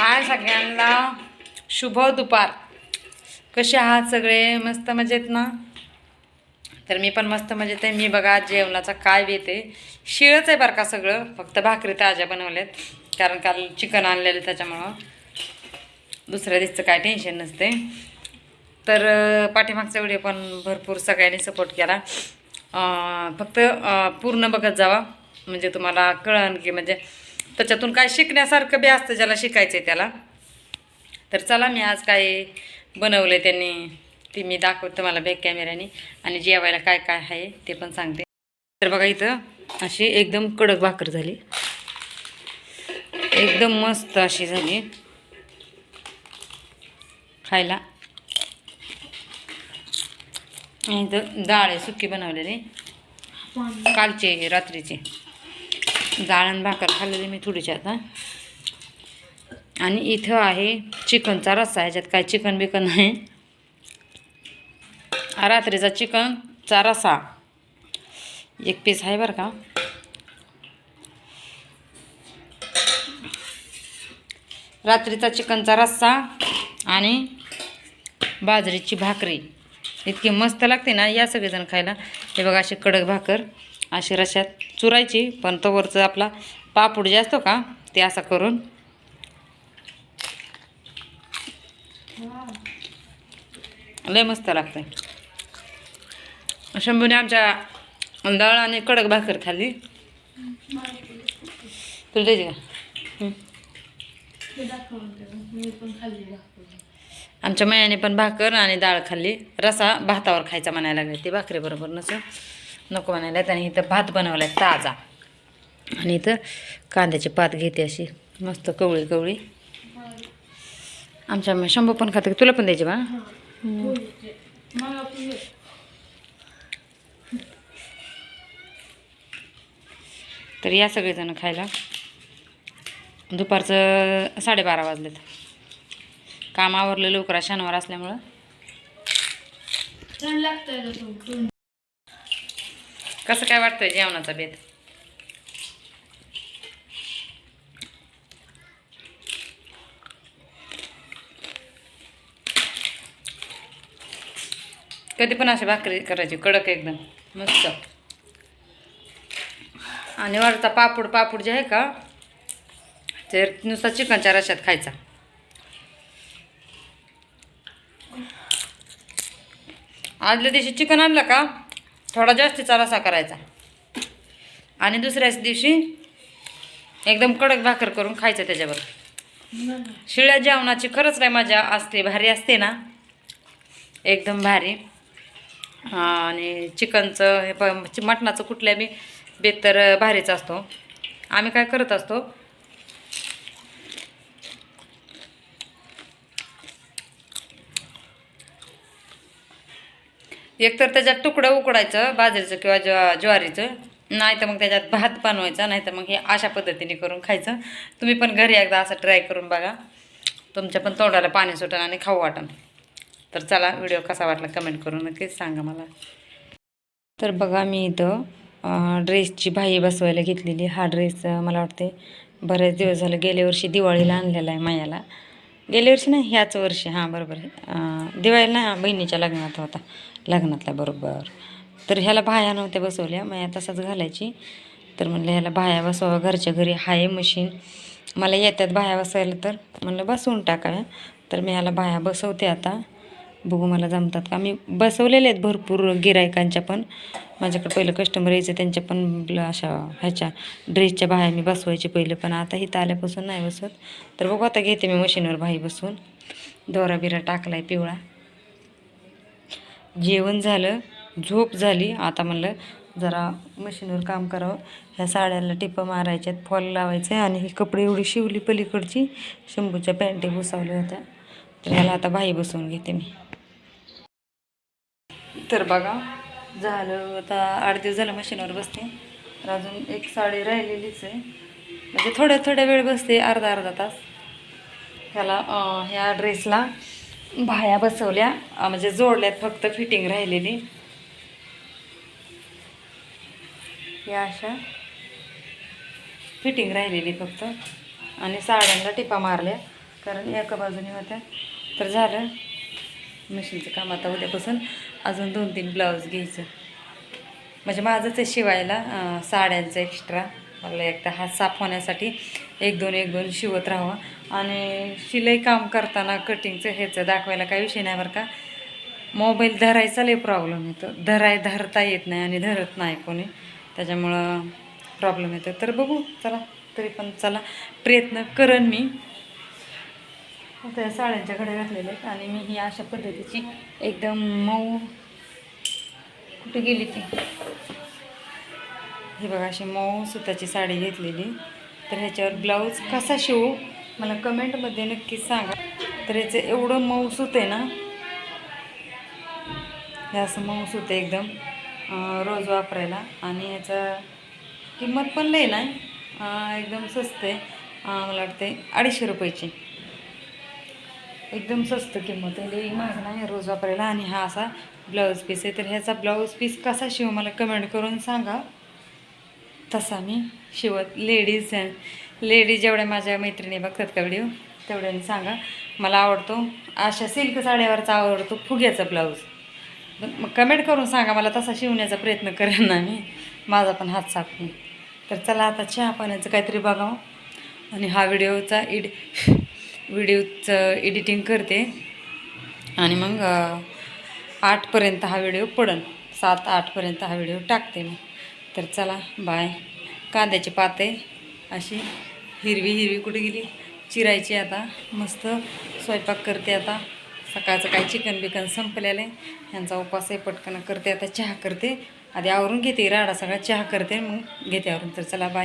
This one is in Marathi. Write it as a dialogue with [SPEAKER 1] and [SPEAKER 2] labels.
[SPEAKER 1] हाय सगळ्यांना. शुभ दुपार. कसे आहात सगळे? मस्त मजेत ना? तर मी पण मस्त मजेत आहे. मी बघा जेवणाचा काय बेत शिळच आहे बरं का सगळं. फक्त भाकरी ताज्या बनवल्यात. कारण काल चिकन आणलेलं त्याच्यामुळं. दुसऱ्या दिवसचं काय टेन्शन नसते. तर अं, पाठीमागचा व्हिडिओ पण भरपूर सगळ्यांनी सपोर्ट केला. फक्त पूर्ण बघत जावा. म्हणजे तुम्हाला कळन की म्हणजे त्याच्यातून काय शिकण्यासारखं बी असतं ज्याला शिकायचं आहे त्याला. तर चला मी आज काय बनवले त्यांनी ती मी दाखवते मला बॅक कॅमेऱ्याने आणि जेवायला काय काय आहे ते पण सांगते. तर बघा इथं अशी एकदम कडक भाकर झाली. एकदम मस्त अशी झाली. खायला. आणि इथं डाळ आहे सुकी बनवलेली. कालचे रात्रीचे. आणि भाकर खाल्लेली मी थोडीशी आता आणि इथं आहे चिकनचा रस्सा ह्याच्यात काय चिकन बिकन नाही रात्रीचा चिकनचा रस्सा. एक पीस आहे बरं का? रात्रीचा चिकनचा रस्सा आणि बाजरीची भाकरी. इतकी मस्त लागते ना या सगळेजण खायला. हे बघा अशी कडक भाकर अशी रश्यात चुरायची पण तो वरचं आपला पापूड जे असतो का ते असा करून. लय मस्त लागतंय. शंभूने आमच्या डाळ आणि कडक भाकर खाल्ली. तुला द्यायची का? आमच्या मायाने पण भाकर आणि डाळ खाल्ली. रसा भातावर खायचा म्हणायला लागले ते भाकरी बरोबर नसं. नको म्हणायला. आणि इथं भात बनवलाय ताजा. आणि इथं कांद्याची पात घेते अशी मस्त कवळी कवळी. आमच्या मा- शंभू पण खाते. तुला पण द्यायची बा? तर या सगळेजण खायला. दुपारचं साडेबारा वाजलेत. काम आवरलं लवकर शनिवार असल्यामुळं. कसं काय वाटतंय जेवणाचा बेत कधी पण अशी भाकरी करायची कडक एकदम मस्त. आणि वरचा पापूड पापूड जे आहे का ते नुसता चिकनच्या रशात खायचा. आदल्या दिवशी चिकन आणलं का थोडा जास्तीचा रसा करायचा. आणि दुसऱ्याच दिवशी एकदम कडक भाकर करून खायचं त्याच्यावर शिळ्या जेवणाची खरंच काय मजा असते भारी असते ना? एकदम भारी. आणि चिकनचं हे प मटणाचं कुठल्या बी बेत तर भारीच असतो. आम्ही काय करत असतो एकतर त्याच्यात तुकडं उकडायचं बाजरीचं किंवा ज्वा ज्वारीचं नाही तर मग त्याच्यात भात बनवायचा नाही तर मग हे अशा पद्धतीने करून खायचं. तुम्ही पण घरी एकदा असं ट्राय करून बघा. तुमच्या पण तोंडाला पाणी सुटेल आणि खाऊ वाटन. तर चला व्हिडिओ कसा वाटला कमेंट करून नक्कीच सांगा मला. तर बघा मी इथं ड्रेसची भाई बसवायला घेतलेली. हा ड्रेस मला वाटते बरेच दिवस झालं. गेल्या वर्षी दिवाळीला आणलेला आहे मायाला. गेल्या वर्षी नाही ह्याच वर्षी. हां बरोबर आहे. दिवाळीला ना बहिणीच्या लग्नात होता. लग्नातला बरोबर. तर ह्याला बाह्या नव्हत्या बसवल्या. माया तसाच घालायची. तर म्हणलं ह्याला बाया बसवा घरच्या घरी आहे मशीन. मला येतात बाया बसवायला तर. म्हणलं बसवून टाकाव्या तर मी ह्याला बाया बसवते आता. बघू मला जमतात का? मी बसवलेले आहेत भरपूर गिरायकांच्या पण. माझ्याकडे पहिलं कस्टमर यायचं त्यांच्या पण अशा ह्याच्या ड्रेसच्या बाह्या मी बसवायचे पहिले. पण आता इथं आल्यापासून नाही बसवत. तर बघू आता घेते मी मशीनवर बाही बसवून. दोरा बिरा टाकलाय पिवळा. जेवण झालं झोप झाली. आता म्हणलं जरा मशीनवर काम करावं. ह्या साड्याला टिपं मारायच्यात फॉल लावायचे आणि ही कपडे एवढी शिवली पलीकडची. शंभूच्या पॅन्टी बसवल्या होत्या. तर ह्याला आता बाई बसवून घेते मी. तर बघा झालं आता आठ दिवस झालं मशीनवर बसते. तर अजून एक साडी राहिलेलीच आहे. म्हणजे थोड्या थोड्या वेळ बसते अर्धा अर्धा तास. ह्याला ह्या ड्रेसला भाया बसवल्या. म्हणजे जोडल्यात फक्त फिटिंग राहिलेली. या अशा फिटिंग राहिलेली फक्त. आणि साड्यांना टिपा मारल्या. कारण एका बाजूने होत्या. तर झालं. मशीनचं काम आता उद्यापासून अजून दोन तीन ब्लाऊज घ्यायचं. म्हणजे माझंच आहे शिवायला साड्यांचं एक्स्ट्रा मला एकदा हात साफ होण्यासाठी एक दोन एक दोन शिवत राहावं. आणि शिलाई काम करताना कटिंगचं ह्याचं दाखवायला काही विषय नाही बरं का. मोबाईल धरायचा लई प्रॉब्लेम येतो धराय धरता येत नाही आणि धरत नाही कोणी. त्याच्यामुळं प्रॉब्लेम येतो तर बघू चला तरी पण चला. प्रयत्न करन मी. त्या साड्यांच्या घड्या घातलेल्या आहेत आणि मी ही अशा पद्धतीची एकदम मऊ कुठे गेली ती? हे बघा अशी मऊ सुताची साडी घेतलेली. तर ह्याच्यावर ब्लाऊज कसा शिवू मला कमेंटमध्ये नक्कीच सांगा. तर ह्याचं एवढं मऊ सूत आहे ना? हे असं मऊ सूत आहे एकदम रोज वापरायला. आणि ह्याचा किंमत पण लई नाही एकदम स्वस्त आहे. मला वाटते अडीचशे रुपयाची. एकदम स्वस्त किंमत आहे. लई महाग नाही रोज वापरायला. आणि हा असा ब्लाऊज पीस आहे. तर ह्याचा ब्लाऊज पीस कसा शिव मला कमेंट करून सांगा. तसा मी. शिवत लेडीज लेडीज जेवढ्या माझ्या मैत्रिणी बघतात का व्हिडिओ तेवढ्याने सांगा. मला आवडतो. अशा सिल्क साड्यावरचा आवडतो फुग्याचा ब्लाऊज मग कमेंट करून सांगा मला तसा शिवण्याचा प्रयत्न करेन ना मी. माझा पण हात साफ नाही तर चला आता चहा पाण्याचं काहीतरी बघावं. आणि हा व्हिडिओचा इड व्हिडिओचं एडिटिंग करते. आणि मग आठपर्यंत हा व्हिडिओ पडन. सात आठपर्यंत हा व्हिडिओ टाकते मी. तर चला बाय. कांद्याची पाते अशी हिरवी हिरवी कुठे गेली? चिरायची आता. मस्त स्वयंपाक करते आता. सकाळचं काय चिकन बिकन संपलेलं आहे. ह्यांचा उपास आहे पटकन करते आता चहा करते. आधी आवरून घेते राडा सगळा चहा करते मग घेते आवरून. तर चला बाय.